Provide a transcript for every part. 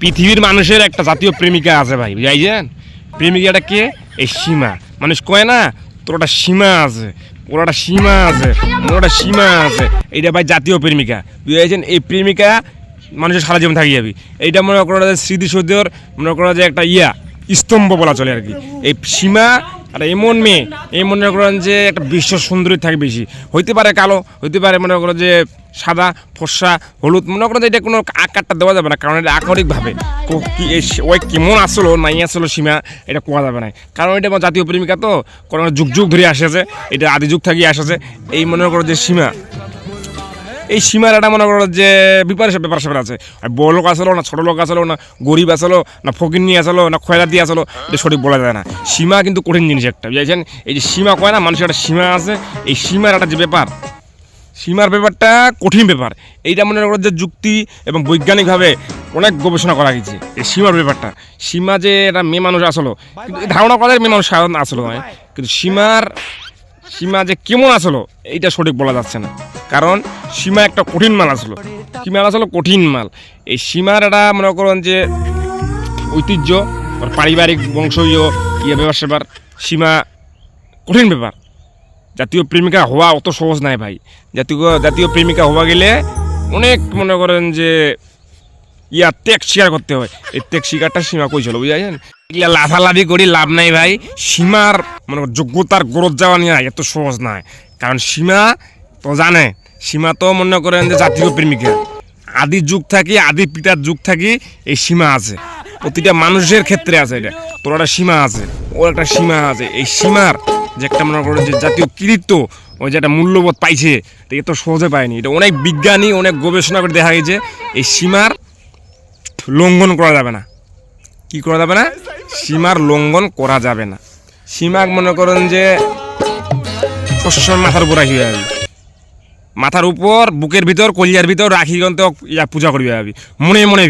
পৃথিবীর মানুষের একটা জাতীয় প্রেমিকা আছে ভাই, বুঝাইছেন? প্রেমিকাটা কে? এই সীমা। মানুষ কয় না তোর একটা সীমা আছে ওর একটা সীমা আছে ওর একটা সীমা আছে। এইটা ভাই জাতীয় প্রেমিকা, বুঝাইছেন? এই প্রেমিকা মানুষের সারা জীবন থাকি যাবি। এইটা মনে করো যে স্মৃতিসৌধর, মনে করো যে একটা ইয়া, স্তম্ভ বলা চলে আর কি। এই সীমা আর এমন মেয়ে, এই মনে করেন যে একটা বিশ্ব সুন্দরী থাকে বেশি। হইতে পারে কালো, হইতে পারে মনে করো যে সাদা, ফর্সা, হলুদ, মনে করো যে এটা কোনো আকারটা দেওয়া যাবে না, কারণ এটা আকরিকভাবে। ওই কেমন আসলো, নাই আসলো সীমা, এটা কোয়া যাবে না। কারণ এটা আমার জাতীয় প্রেমিকা তো, কোনো যুগ যুগ ধরে আসেছে, এটা আদি যুগ থেকে আসেছে, এই মনে করো যে সীমা। এই সীমার একটা মনে করো যে বিপারে ব্যাপার স্যাপার আছে বড় লোক আসলো না, ছোট লোক আসলো না, গরিব আসলো না, ফকির নিয়ে আসলো না খয়লা দিয়ে আসলো, এটা সঠিক বলা যায় না। সীমা কিন্তু কঠিন জিনিস একটা, বুঝেছেন? এই যে সীমা কয় না, মানুষের একটা সীমা আছে, এই সীমার একটা যে ব্যাপার, সীমার ব্যাপারটা কঠিন ব্যাপার। এইটা মনে করো যে যুক্তি এবং বৈজ্ঞানিকভাবে অনেক গবেষণা করা গেছে, এই সীমার ব্যাপারটা। সীমা যে একটা মেয়ে মানুষ আসলো, কিন্তু ধারণা করা মেয়ে মানুষ সাধারণ আসলো নয়, কিন্তু সীমার, সীমা যে কেমন আসলো, এইটা সঠিক বলা যাচ্ছে না। কারণ সীমা একটা কঠিন মাল আসলো। কি মাল আসলো? কঠিন মাল। এই সীমার একটা মনে করেন যে ঐতিহ্য পারিবারিক বংশীয় ইয়ে ব্যাপার সেবার সীমা কঠিন ব্যাপার। জাতীয় প্রেমিকা হওয়া অত সহজ নাই ভাই। জাতীয় জাতীয় প্রেমিকা হওয়া গেলে অনেক মনে করেন যে ইয়া ত্যাগ স্বীকার করতে হয়। এই ত্যাগ স্বীকারটা সীমা কইছিল বুঝাইছেন? এগুলা লাফালাফি করি লাভ নাই ভাই। সীমার মানে যোগ্যতার গ্রোথ যাওয়া নিয়ে এত সহজ নয় কারণ সীমা তো জানে সীমা তো মনে করেন যে জাতীয় প্রেমিকা আদি যুগ থাকি, আদি পিতার যুগ থাকি, এই সীমা আছে। প্রতিটা মানুষের ক্ষেত্রে আছে এটা। তোর একটা সীমা আছে, ওর একটা সীমা আছে। এই সীমার যে একটা মনে করেন যে জাতীয় কৃতিত্ব, ওই যে একটা মূল্যবোধ পাইছে এটা তো সহজে পায়নি। এটা অনেক বিজ্ঞানী, অনেক গবেষণা করে দেখা গেছে, এই সীমার লঙ্ঘন করা যাবে না। কি করা যাবে না? সীমার লঙ্ঘন করা যাবে না। সীমা মনে করেন যে সবসময় মাথার উপর রাখি যাবি। মাথার উপর, বুকের ভিতর, কলিয়ার ভিতর রাখি কিন্তু ইয়া পূজা করবি যাবি মনে মনে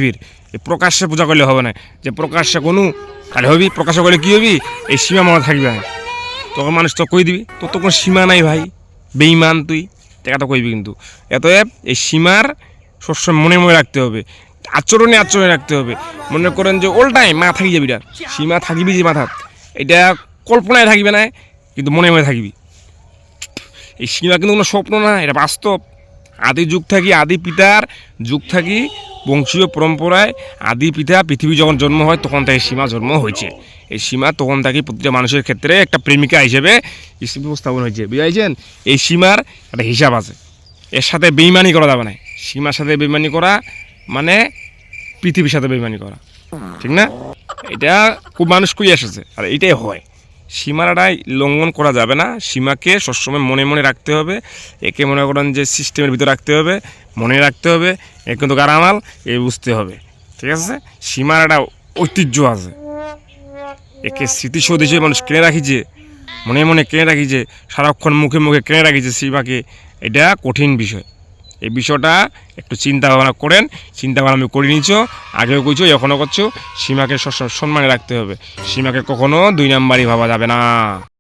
এই প্রকাশ্যে পূজা করলে হবে না। যে প্রকাশ্যে কোনো, তাহলে হবি, প্রকাশ্যে করলে কী হবি? এই সীমা মনে থাকবে না তখন মানুষ তো কই দিবি? তোর তো কোনো সীমা নাই ভাই। বেইমান তুই, টাকা তো কইবি কিন্তু। এতএব এই সীমার সবসময় মনে মনে রাখতে হবে। আচরণে আচরণে রাখতে হবে। মনে করেন যে অল টাইম মা থাকি যাবি সীমা থাকিবি যে মাথাত এটা কল্পনায় থাকবে না, কিন্তু মনে মনে থাকবি। এই সীমা কিন্তু কোনো স্বপ্ন না, এটা বাস্তব। আদি যুগ থাকি, আদি পিতার যুগ থাকি, বংশীয় পরম্পরায় আদি পিতা পৃথিবী যখন জন্ম হয়, তখন থেকে সীমা জন্ম হয়েছে। এই সীমা তখন থেকে প্রতিটা মানুষের ক্ষেত্রে একটা প্রেমিকা হিসেবে হিসেবে উপস্থাপন হয়েছে। বুঝাইছেন? এই সীমার একটা হিসাব আছে। এর সাথে বেইমানি করা যাবে না। সীমার সাথে বেইমানি করা মানে পৃথিবীর সাথে বেইমানি করা। ঠিক না? এটা খুব মানুষ কই এসেছে। আর এটাই হয়। সীমাটাই লঙ্ঘন করা যাবে না। সীমাকে সবসময় মনে মনে রাখতে হবে। একে মনে করেন যে সিস্টেমের ভিতরে রাখতে হবে, মনে রাখতে হবে, এ কিন্তু গারামাল, এ বুঝতে হবে। ঠিক আছে? সীমার একটা ঐতিহ্য আছে। একে স্মৃতিসৌধ হিসেবে মানুষ কিনে রাখিছে, মনে মনে কিনে রাখিছে, সারাক্ষণ মুখে মুখে কিনে রাখিছে সীমাকে। এটা কঠিন বিষয়। এই বিষয়টা একটু চিন্তা ভাবনা করেন চিন্তা ভাবনা আমি করে নিচ্ছ আগেও কইছো, এখনও করছ। সীমাকে সম্মানে রাখতে হবে। সীমাকে কখনো দুই নাম্বারই ভাবা যাবে না।